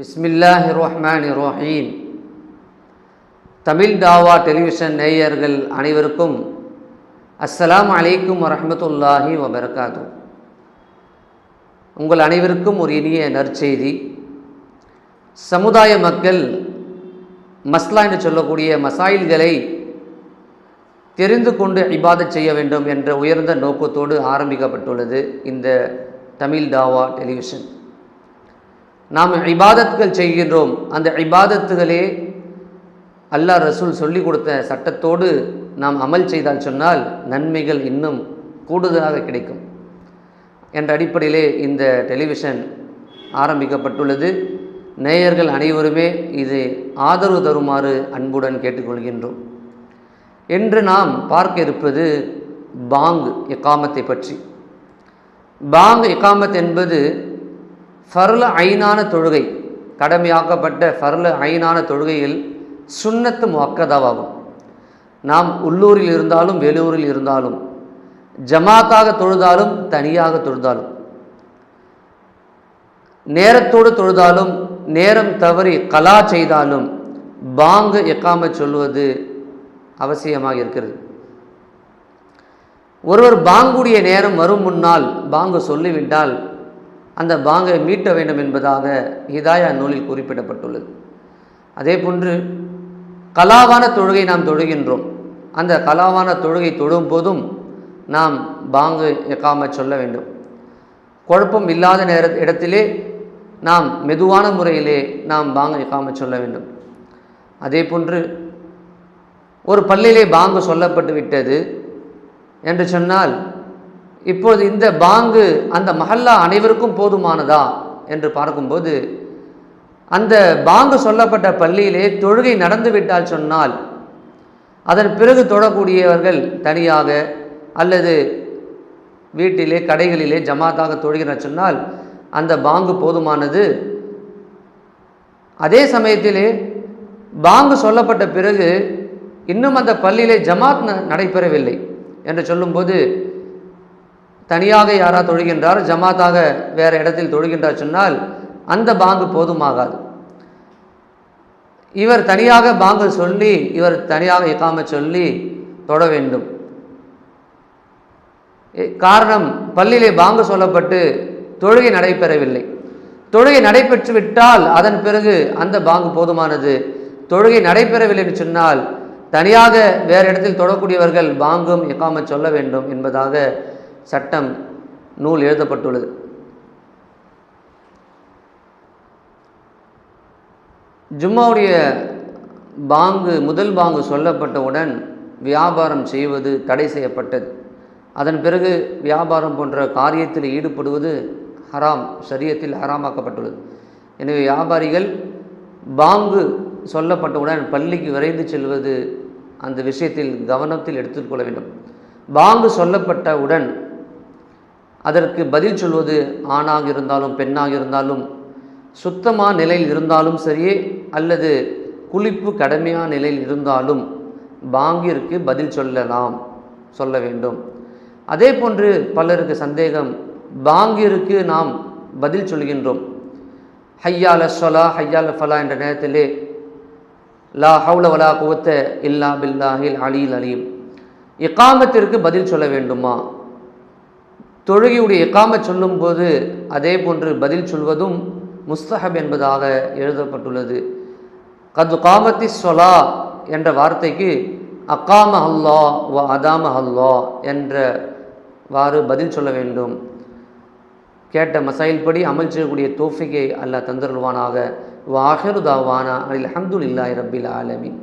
பிஸ்மில்லாஹி ரஹ்மான் ரஹீம் தமிழ் தாவா டெலிவிஷன் நேயர்கள் அனைவருக்கும் அஸ்ஸலாம் அலைக்கும் வரமத்துல்லாஹி வபர்காது உங்கள் அனைவருக்கும் ஒரு இனிய நற்செய்தி. சமுதாய மக்கள் மஸ்லா என்று சொல்லக்கூடிய மசாயில்களை தெரிந்து கொண்டு இபாதத் செய்ய வேண்டும் என்ற உயர்ந்த நோக்கத்தோடு ஆரம்பிக்கப்பட்டுள்ளது இந்த தமிழ் தாவா டெலிவிஷன். நாம் இபாதத்துகள் செய்கின்றோம். அந்த இபாதத்துகளே அல்லாஹ் ரசூல் சொல்லி கொடுத்த சட்டத்தோடு நாம் அமல் செய்தால் சொன்னால் நன்மைகள் இன்னும் கூடுதலாக கிடைக்கும். என்ற அடிப்படையிலே இந்த டெலிவிஷன் ஆரம்பிக்கப்பட்டுள்ளது. நேயர்கள் அனைவருமே இது ஆதரவு தருமாறு அன்புடன் கேட்டுக்கொள்கின்றோம். என்று நாம் பார்க்க இருப்பது பாங் இக்காமத்தை பற்றி. பாங் இக்காமத் என்பது ஃபர்ல ஐனான தொழுகை கடமையாக்கப்பட்ட ஃபர்ல ஐனான தொழுகையில் சுண்ணத்து முக்கதாவாகும் நாம் உள்ளூரில் இருந்தாலும் வெளியூரில் இருந்தாலும் ஜமாத்தாக தொழுதாலும் தனியாக தொழுதாலும் நேரத்தோடு தொழுதாலும் நேரம் தவறி கலா செய்தாலும் பாங்கு எக்காம சொல்வது அவசியமாக இருக்கிறது. ஒருவர் பாங்குடைய நேரம் வரும் முன்னால் பாங்கு சொல்லிவிட்டால் அந்த பாங்கை மீட்ட வேண்டும் என்பதாக ஹிதாயா நூலில் குறிப்பிடப்பட்டுள்ளது. அதே போன்று கலாவான தொழுகை நாம் தொழுகின்றோம். அந்த கலாவான தொழுகை தொழும் போதும் நாம் பாங்கு எக்காம சொல்ல வேண்டும். குழப்பம் இல்லாத நேர இடத்திலே நாம் மெதுவான முறையிலே நாம் பாங்கு எக்காம சொல்ல வேண்டும். அதே போன்று ஒரு பள்ளியிலே பாங்கு சொல்லப்பட்டு விட்டது என்று சொன்னால் இப்போது இந்த பாங்கு அந்த மஹல்லா அனைவருக்கும் போதுமானதா? என்று பார்க்கும்போது அந்த பாங்கு சொல்லப்பட்ட பள்ளியிலே தொழுகை நடந்து விட்டால் சொன்னால் அதன் பிறகு தொழக்கூடியவர்கள் தனியாக அல்லது வீட்டிலே கடைகளிலே ஜமாத்தாக தொழுகிற சொன்னால் அந்த பாங்கு போதுமானது? அதே சமயத்திலே பாங்கு சொல்லப்பட்ட பிறகு இன்னும் அந்த பள்ளியிலே ஜமாத் நடைபெறவில்லை என்று சொல்லும்போது தனியாக யாராக தொழுகின்றார் ஜமாத்தாக வேறு இடத்தில் தொழுகின்றார் சொன்னால் அந்த பாங்கு போதுமாகாது. இவர் தனியாக பாங்கு சொல்லி இவர் தனியாக இக்காம சொல்லி தொட வேண்டும். காரணம் பள்ளியிலே பாங்கு சொல்லப்பட்டு தொழுகை நடைபெறவில்லை. தொழுகை நடைபெற்று விட்டால் அதன் பிறகு அந்த பாங்கு போதுமானது. தொழுகை நடைபெறவில்லை என்று சொன்னால் தனியாக வேறு இடத்தில் தொடக்கூடியவர்கள் பாங்கும் எக்காம சொல்ல வேண்டும் என்பதாக சட்டம் நூல் எழுதப்பட்டுள்ளது. ஜும்மாவுடைய பாங்கு முதல் பாங்கு சொல்லப்பட்டவுடன் வியாபாரம் செய்வது தடை செய்யப்பட்டது. அதன் பிறகு வியாபாரம் போன்ற காரியத்தில் ஈடுபடுவது ஹராம் சரியத்தில் ஹராமாக்கப்பட்டுள்ளது. எனவே வியாபாரிகள் பாங்கு சொல்லப்பட்டவுடன் பள்ளிக்கு விரைந்து செல்வது அந்த விஷயத்தில் கவனத்தில் எடுத்துக்கொள்ள வேண்டும். பாங்கு சொல்லப்பட்டவுடன் அதற்கு பதில் சொல்வது ஆணாக இருந்தாலும் பெண்ணாக இருந்தாலும் சுத்தமான நிலையில் இருந்தாலும் சரியே அல்லது குளிப்பு கடமையான நிலையில் இருந்தாலும் பாங்கிற்கு பதில் சொல்லலாம் சொல்ல வேண்டும். அதே போன்று பலருக்கு சந்தேகம் பாங்கிற்கு நாம் பதில் சொல்கின்றோம். ஹையால சொலா ஹையால ஃபலா என்ற நேரத்திலே லா ஹவுல வலா குவத்த இல்லா பில்லாஹில் அலீல் அலீம். இக்காமத்திற்கு பதில் சொல்ல வேண்டுமா? தொழுகையுடைய எக்காம சொல்லும்போது அதே போன்று பதில் சொல்வதும் முஸ்தஹப் என்பதாக எழுதப்பட்டுள்ளது. கது காமத்தி சொலா என்ற வார்த்தைக்கு அக்காம ஹல்லா வ அதாம ஹல்லா என்றவாறு பதில் சொல்ல வேண்டும். கேட்ட மசாயில் படி அமல் செய்யக்கூடிய தோஃபிகை அல்ல தந்தருள்வானாக. வாஹருதாவானா அலில் அஹமதுல்லாய் ரபில் ஆலமின்.